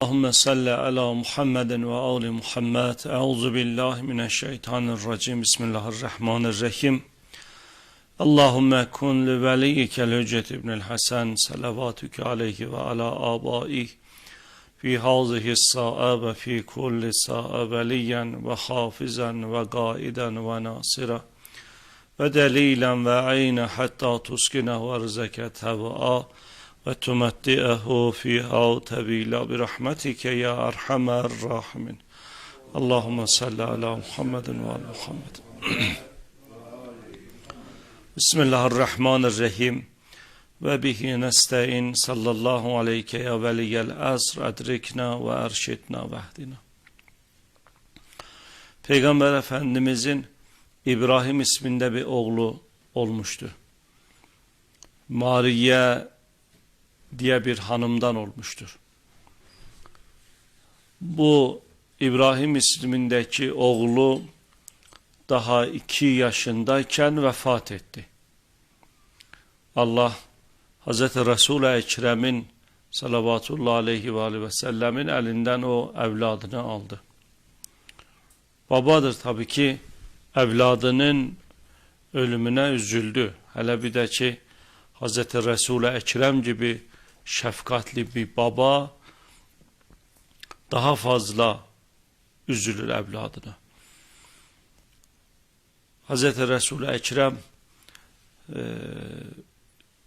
Allahümme salli ala Muhammeden ve ali Muhammed. Euzu billahi mineşşeytanirracim. Bismillahirrahmanirrahim. Allahümme kun li veliyyikel hüccet ibnil hasen salavatüke aleyhi ve ala abaih fi hazihi sa'a ve fi kulli sa'a veliyen ve hafizen ve gaiden ve nasira ve delilen ve ayna hatta tuskine ve rızeke tev'a وتمتئه فيها طويلا برحمتك يا أرحم الراحمين اللهم صل على محمد وعلى محمد بسم الله الرحمن الرحيم وبه نستعين صلى الله عليك يا ولي الأسر أدركنا وأرشدنا واهدنا Peygamber Efendimizin İbrahim isminde bir oğlu olmuştu. Mariye diye bir hanımdan olmuştur. Bu İbrahim ismindeki oğlu daha iki yaşındayken vefat etti. Allah Hazreti Resul-i Ekrem'in salavatullahi aleyhi ve aleyhi ve sellemin elinden o evladını aldı. Babadır tabii ki evladının ölümüne üzüldü. Hele bir de ki Hazreti Resul-i Ekrem gibi şefkatli bir baba daha fazla üzülür evladına. Hazreti Resul-i Ekrem e,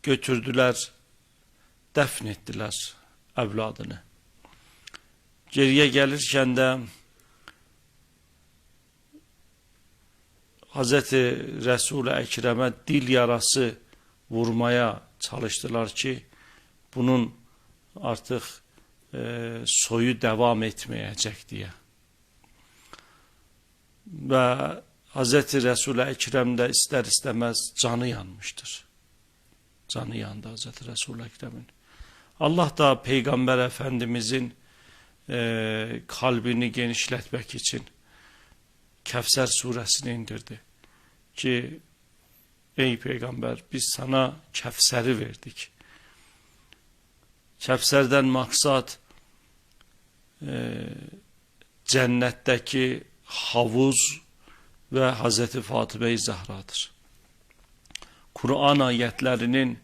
götürdüler, defnettiler evladını. Geriye gelirken de Hazreti Resul-i Ekrem'e dil yarası vurmaya çalıştılar ki bunun artık e, soyu devam etmeyecek diye. Ve Hazreti Resul-i Ekrem de ister istemez canı yanmıştır. Canı yandı Hazreti Resul-i Ekrem'in. Allah da Peygamber Efendimizin e, kalbini genişletmek için Kevser suresini indirdi. Ki ey peygamber biz sana Kevser'i verdik. Kevser'den maksat e, cennetteki havuz ve Hazreti Fatıma-i Zahra'dır. Kur'an ayetlerinin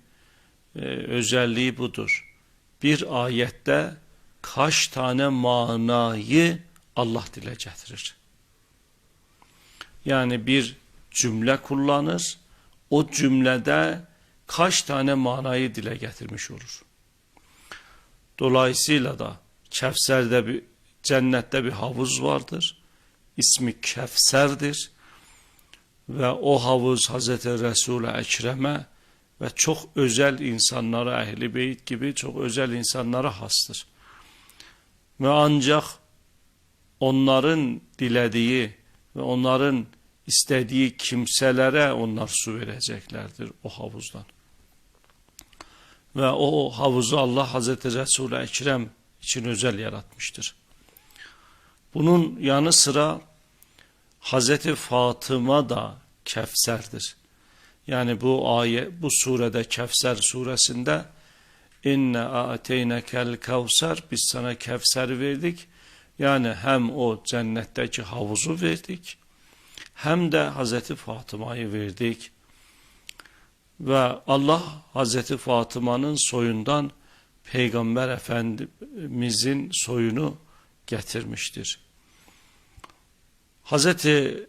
e, özelliği budur. Bir ayette kaç tane manayı Allah dile getirir. Yani bir cümle kullanır, o cümlede kaç tane manayı dile getirmiş olur. Dolayısıyla da Kevser'de bir cennette bir havuz vardır. İsmi Kevser'dir. Ve o havuz Hazreti Resul-i Ekrem'e ve çok özel insanlara, ehli beyt gibi çok özel insanlara hastır. Ve ancak onların dilediği ve onların istediği kimselere onlar su vereceklerdir o havuzdan. Ve o havuzu Allah Hazreti Resul-i Ekrem için özel yaratmıştır. Bunun yanı sıra Hazreti Fatıma da Kevser'dir. Yani bu ayet, bu surede Kevser suresinde inne ateynekel kevser biz sana Kevser verdik. Yani hem o cennetteki havuzu verdik hem de Hazreti Fatıma'yı verdik. Ve Allah Hazreti Fatıma'nın soyundan Peygamber Efendimizin soyunu getirmiştir. Hazreti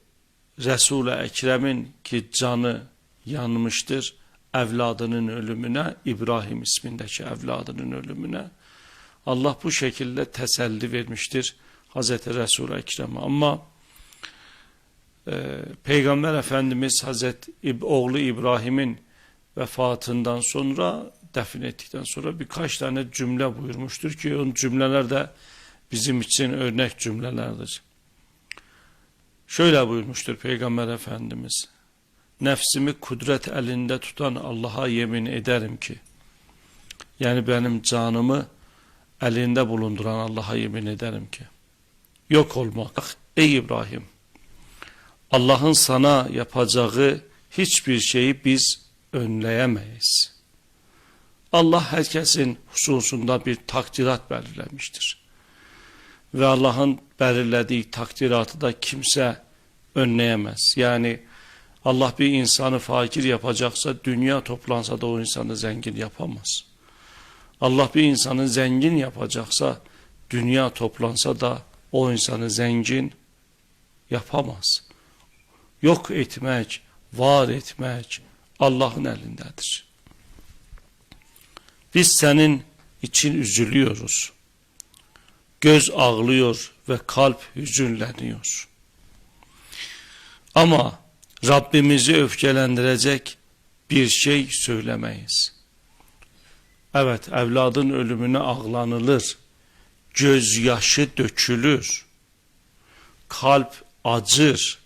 Resul-i Ekrem'in ki canı yanmıştır evladının ölümüne, İbrahim ismindeki evladının ölümüne. Allah bu şekilde teselli vermiştir Hazreti Resul-i Ekrem'e ama e, Peygamber Efendimiz Hazreti oğlu İbrahim'in vefatından sonra defin ettikten sonra birkaç tane cümle buyurmuştur ki o cümleler de bizim için örnek cümlelerdir. Şöyle buyurmuştur Peygamber Efendimiz. Nefsimi kudret elinde tutan Allah'a yemin ederim ki yani benim canımı elinde bulunduran Allah'a yemin ederim ki yok olmak ey İbrahim Allah'ın sana yapacağı hiçbir şeyi biz önleyemeyiz. Allah herkesin hususunda bir takdirat belirlemiştir. ve Allah'ın belirlediği takdiratı da kimse önleyemez. Yani Allah bir insanı fakir yapacaksa dünya toplansa da o insanı zengin yapamaz. Allah bir insanı zengin yapacaksa dünya toplansa da o insanı zengin yapamaz. Yok etmek, var etmek Allah'ın elindedir. Biz senin için üzülüyoruz. Göz ağlıyor ve kalp hüzünleniyor. Ama Rabbimizi öfkelendirecek bir şey söylemeyiz. Evet evladın ölümüne ağlanılır. Gözyaşı dökülür. Kalp acır.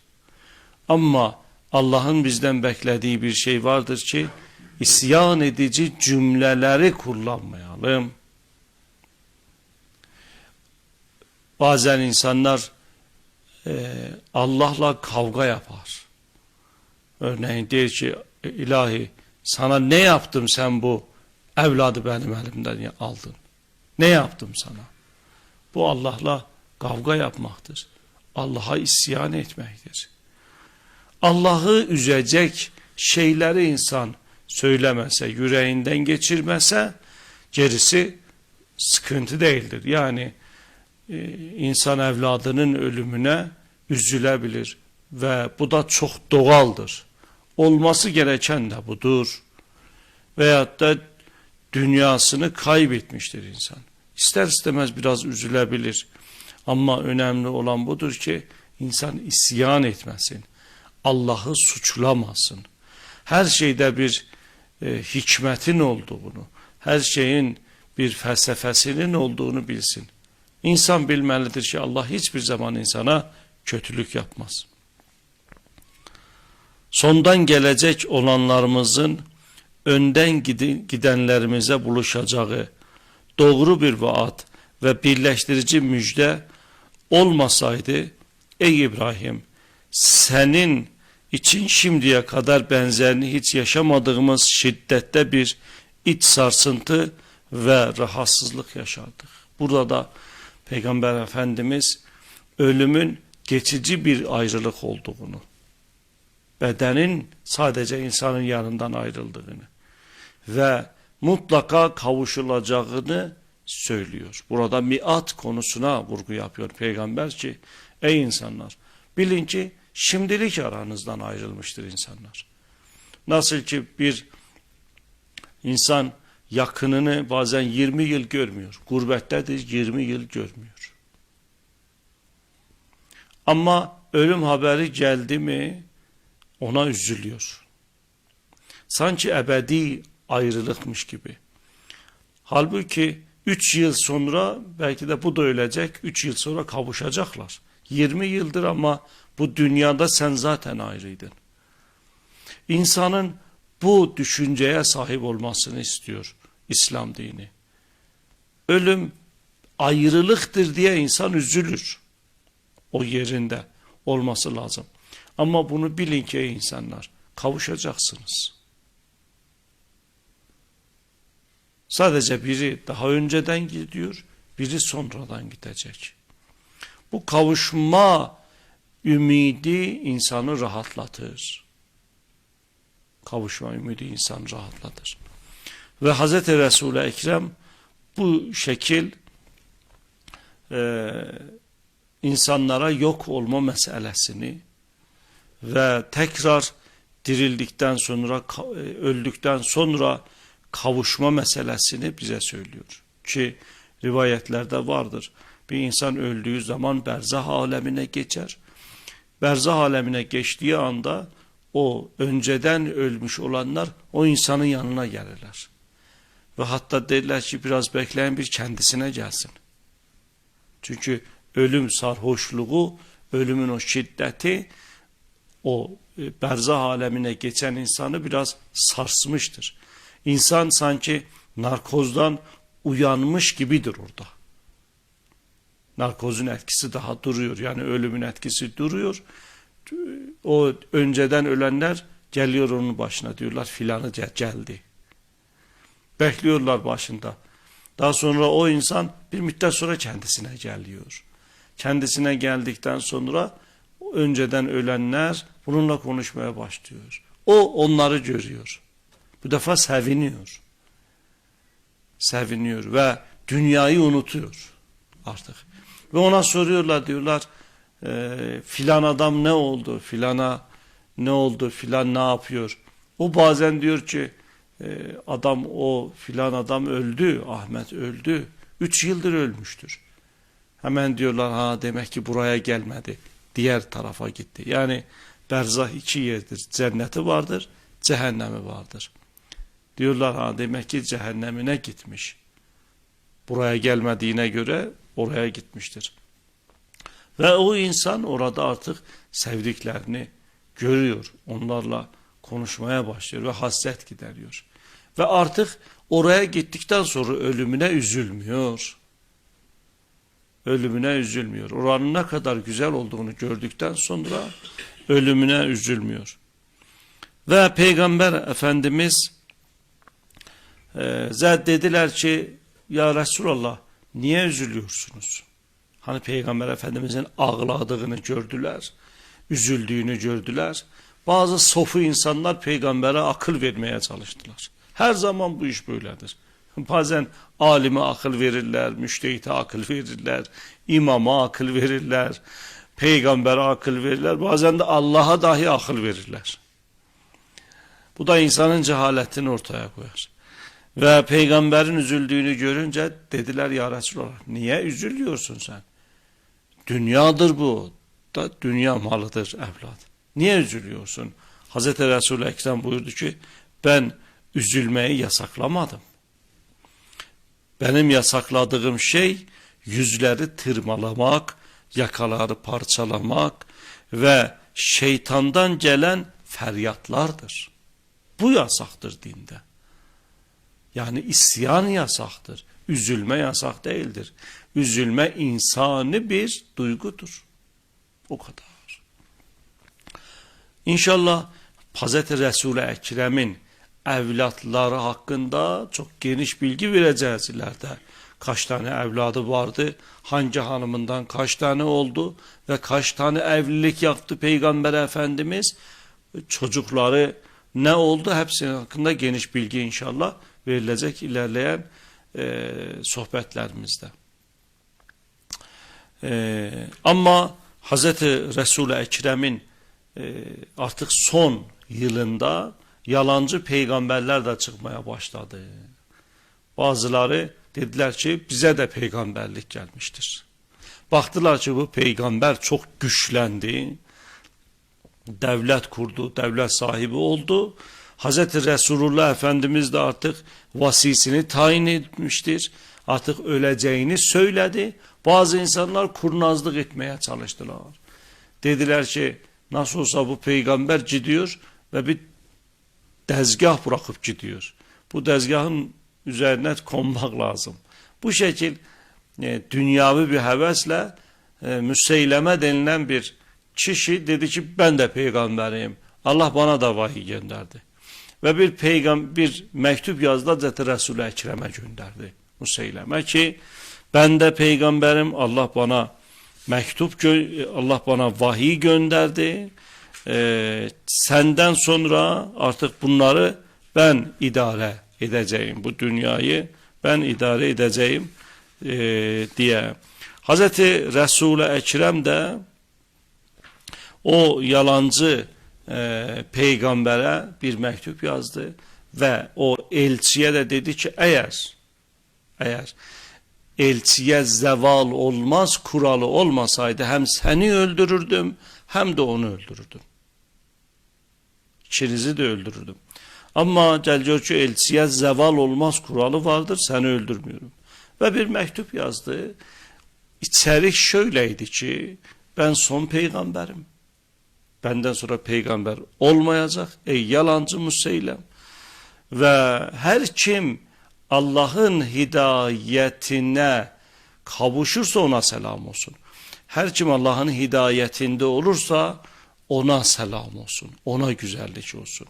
Ama Allah'ın bizden beklediği bir şey vardır ki isyan edici cümleleri kullanmayalım. Bazen insanlar e, Allah'la kavga yapar. Örneğin der ki ilahi sana ne yaptım sen bu evladı benim elimden aldın. Ne yaptım sana? Bu Allah'la kavga yapmaktır. Allah'a isyan etmektir. Allah'ı üzecek şeyleri insan söylemese, yüreğinden geçirmese gerisi sıkıntı değildir. Yani e, insan evladının ölümüne üzülebilir ve bu da çok doğaldır. Olması gereken de budur. Veyahut da dünyasını kaybetmiştir insan. İster istemez biraz üzülebilir. Ama önemli olan budur ki insan isyan etmesin. Allah'ı suçlamasın. Her şeyde bir e, hikmetin olduğunu, her şeyin bir felsefesinin olduğunu bilsin. İnsan bilmelidir ki Allah hiçbir zaman insana kötülük yapmaz. Sondan gelecek olanlarımızın önden gidenlerimize buluşacağı doğru bir vaat ve birleştirici müjde olmasaydı ey İbrahim senin için şimdiye kadar benzerini hiç yaşamadığımız şiddette bir iç sarsıntı ve rahatsızlık yaşardık. Burada da Peygamber Efendimiz ölümün geçici bir ayrılık olduğunu, bedenin sadece insanın yanından ayrıldığını ve mutlaka kavuşulacağını söylüyor. Burada miat konusuna vurgu yapıyor peygamber ki ey insanlar bilin ki şimdilik aranızdan ayrılmıştır insanlar. Nasıl ki bir insan yakınını bazen 20 yıl görmüyor. Gurbettedir 20 yıl görmüyor. Ama ölüm haberi geldi mi ona üzülüyor. Sanki ebedi ayrılıkmış gibi. Halbuki 3 yıl sonra belki de bu da ölecek. 3 yıl sonra kavuşacaklar. 20 yıldır ama bu dünyada sen zaten ayrıydın. İnsanın bu düşünceye sahip olmasını istiyor İslam dini. Ölüm ayrılıktır diye insan üzülür. O yerinde olması lazım. Ama bunu bilin ki insanlar kavuşacaksınız. Sadece biri daha önceden gidiyor, biri sonradan gidecek. Bu kavuşma ümidi insanı rahatlatır. Kavuşma ümidi insan rahatlatır. Ve Hz. Resul-i Ekrem bu şekil e, insanlara yok olma meselesini ve tekrar dirildikten sonra e, öldükten sonra kavuşma meselesini bize söylüyor. Ki rivayetlerde vardır. Bir insan öldüğü zaman berzah alemine geçer. Berzah alemine geçtiği anda o önceden ölmüş olanlar o insanın yanına gelirler. Ve hatta derler ki biraz bekleyin bir kendisine gelsin. Çünkü ölüm sarhoşluğu, ölümün o şiddeti o e, berzah alemine geçen insanı biraz sarsmıştır. İnsan sanki narkozdan uyanmış gibidir orada. Narkozun etkisi daha duruyor. Yani ölümün etkisi duruyor. O önceden ölenler geliyor onun başına diyorlar filanı geldi. Bekliyorlar başında. Daha sonra o insan bir müddet sonra kendisine geliyor. kendisine geldikten sonra önceden ölenler bununla konuşmaya başlıyor. O onları görüyor. Bu defa seviniyor. Seviniyor ve dünyayı unutuyor artık. Ve ona soruyorlar diyorlar e, filan adam ne oldu filana ne oldu filan ne yapıyor. O bazen diyor ki e, adam o filan adam öldü Ahmet öldü. Üç yıldır ölmüştür. Hemen diyorlar ha demek ki buraya gelmedi. Diğer tarafa gitti. Yani berzah iki yerdir. Cenneti vardır, cehennemi vardır. Diyorlar ha demek ki cehennemine gitmiş. Buraya gelmediğine göre oraya gitmiştir. Ve o insan orada artık sevdiklerini görüyor. Onlarla konuşmaya başlıyor ve hasret gideriyor. Ve artık oraya gittikten sonra ölümüne üzülmüyor. Ölümüne üzülmüyor. Oranın ne kadar güzel olduğunu gördükten sonra ölümüne üzülmüyor. Ve Peygamber Efendimiz e, dediler ki ya Resulallah niye üzülüyorsunuz? Hani Peygamber Efendimizin ağladığını gördüler, üzüldüğünü gördüler. Bazı sofu insanlar peygambere akıl vermeye çalıştılar. Her zaman bu iş böyledir. Bazen alime akıl verirler, müştehite akıl verirler, imama akıl verirler, peygambere akıl verirler. Bazen de Allah'a dahi akıl verirler. Bu da insanın cehaletini ortaya koyar. Ve peygamberin üzüldüğünü görünce dediler ya Resulallah niye üzülüyorsun sen? Dünyadır bu. Da dünya malıdır evlat. Niye üzülüyorsun? Hazreti Resul-i Ekrem buyurdu ki ben üzülmeyi yasaklamadım. Benim yasakladığım şey yüzleri tırmalamak, yakaları parçalamak ve şeytandan gelen feryatlardır. Bu yasaktır dinde. Yani isyan yasaktır. Üzülme yasak değildir. Üzülme insani bir duygudur. O kadar. İnşallah Hz. Resul-i Ekrem'in evlatları hakkında çok geniş bilgi vereceğiz ileride. Kaç tane evladı vardı, hangi hanımından kaç tane oldu ve kaç tane evlilik yaptı Peygamber Efendimiz, çocukları ne oldu hepsinin hakkında geniş bilgi inşallah verilecek ilerleyen e, sohbetlerimizde. E, ama Hz. Resul-i Ekrem'in e, artık son yılında yalancı peygamberler de çıkmaya başladı. Bazıları dediler ki bize de peygamberlik gelmiştir. Baktılar ki bu peygamber çok güçlendi. Devlet kurdu, devlet sahibi oldu. Hazreti Resulullah Efendimiz de artık vasisini tayin etmiştir. Artık öleceğini söyledi. Bazı insanlar kurnazlık etmeye çalıştılar. Dediler ki nasıl olsa bu peygamber gidiyor ve bir dezgah bırakıp gidiyor. Bu dezgahın üzerine konmak lazım. Bu şekil e, dünyavi bir hevesle e, müseyleme denilen bir kişi dedi ki ben de peygamberiyim. Allah bana da vahiy gönderdi. Ve bir peygam bir mektup yazdı Hazreti Resul-i Ekrem'e gönderdi. Museyleme ki ben de peygamberim Allah bana mektup Allah bana vahiy gönderdi. Ee, senden sonra artık bunları ben idare edeceğim. Bu dünyayı ben idare edeceğim e, diye. Hazreti Resul-i Ekrem de o yalancı e, peygambere bir mektup yazdı ve o elçiye de dedi ki eğer eğer elçiye zeval olmaz kuralı olmasaydı hem seni öldürürdüm hem de onu öldürürdüm. İkinizi de öldürürdüm. Ama Celcoçu elçiye zeval olmaz kuralı vardır seni öldürmüyorum. Ve bir mektup yazdı. İçerik şöyleydi ki ben son peygamberim. Benden sonra peygamber olmayacak. Ey yalancı Museylem. Ve her kim Allah'ın hidayetine kavuşursa ona selam olsun. Her kim Allah'ın hidayetinde olursa ona selam olsun. Ona güzellik olsun.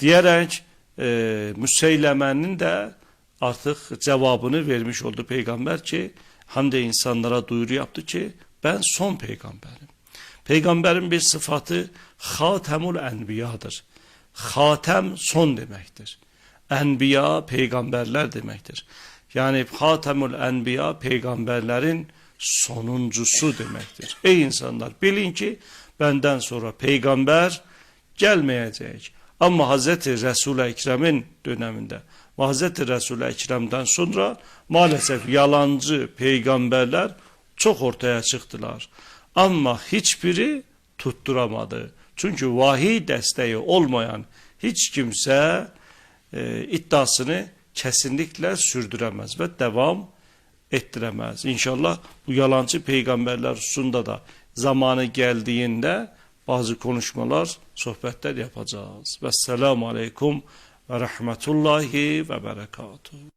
Diyerek e, Müseyleme'nin de artık cevabını vermiş oldu peygamber ki hem de insanlara duyuru yaptı ki ben son peygamberim. Peygamberin bir sıfatı Hatemul Enbiya'dır. Hatem son demektir. Enbiya peygamberler demektir. Yani Hatemul Enbiya peygamberlerin sonuncusu demektir. Ey insanlar bilin ki benden sonra peygamber gelmeyecek. Ama Hazreti Resul-i Ekrem'in döneminde ve Hazreti Resul-i Ekrem'den sonra maalesef yalancı peygamberler çok ortaya çıktılar. Ama hiçbiri tutturamadı. Çünkü vahiy desteği olmayan hiç kimse e, iddiasını kesinlikle sürdüremez ve devam ettiremez. İnşallah bu yalancı peygamberler hususunda da zamanı geldiğinde bazı konuşmalar, sohbetler yapacağız. Vesselamu aleyküm ve rahmetullahi ve berekatuhu.